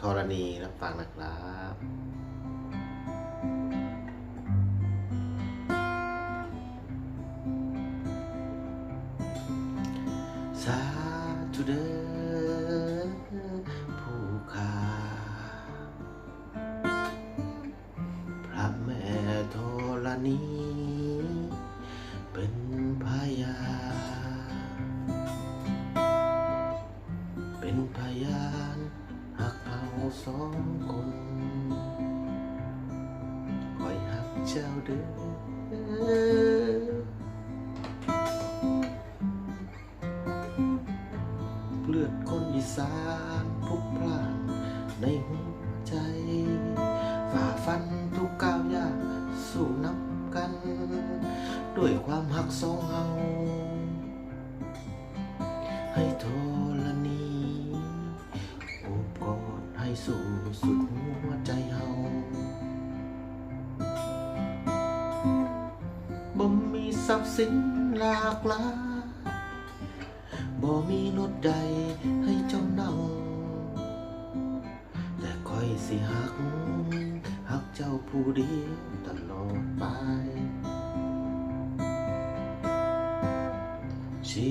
ธรณีรับฟังนะครับสาธุเดอผู้ค่าพระแม่ธรณีเป็นพยา เป็นพยา สองคนคอยหักเจ้าเด้อเลือดคนอีสานพุกพล่านในหัวใจ ฝ่าฟันทุกก้าวยากสู้นับกัน ด้วยความหักสองเฮาให้โทร สู่สุดหัวใจเฮาบ่มีทรัพย์สินหลากหลายบ่มีรถใดให้เจ้านั่งแต่คอยสิหัก หักเจ้าผู้เดียวตลอดไป ชี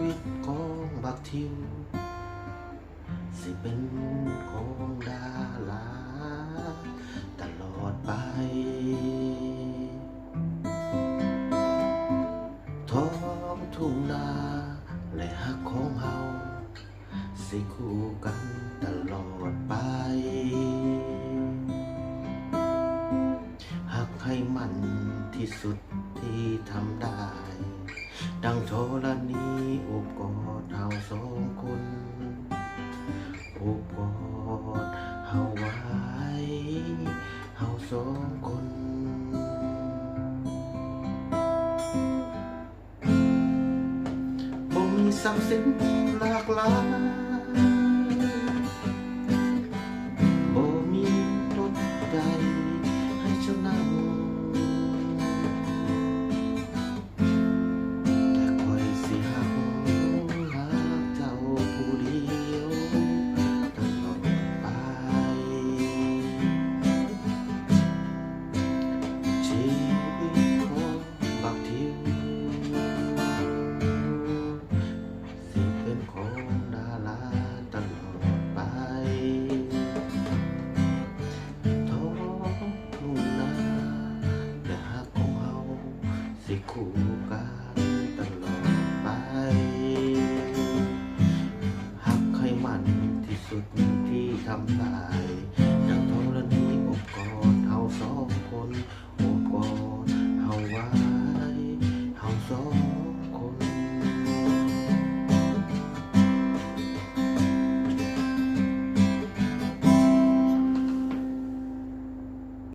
วิตของบักทิว สิเป็นของดาราตลอดไปท้องทุ่งนาและหักของเฮาสิคู่กันตลอดไปหักให้มันที่สุดที่ทำได้ ดังโทรณีโอบกอดเฮาสอง สองคน ผมมีทรัพย์สินหลากหลาย ทำลาย ดังทรณีอบกอดเอาสองคน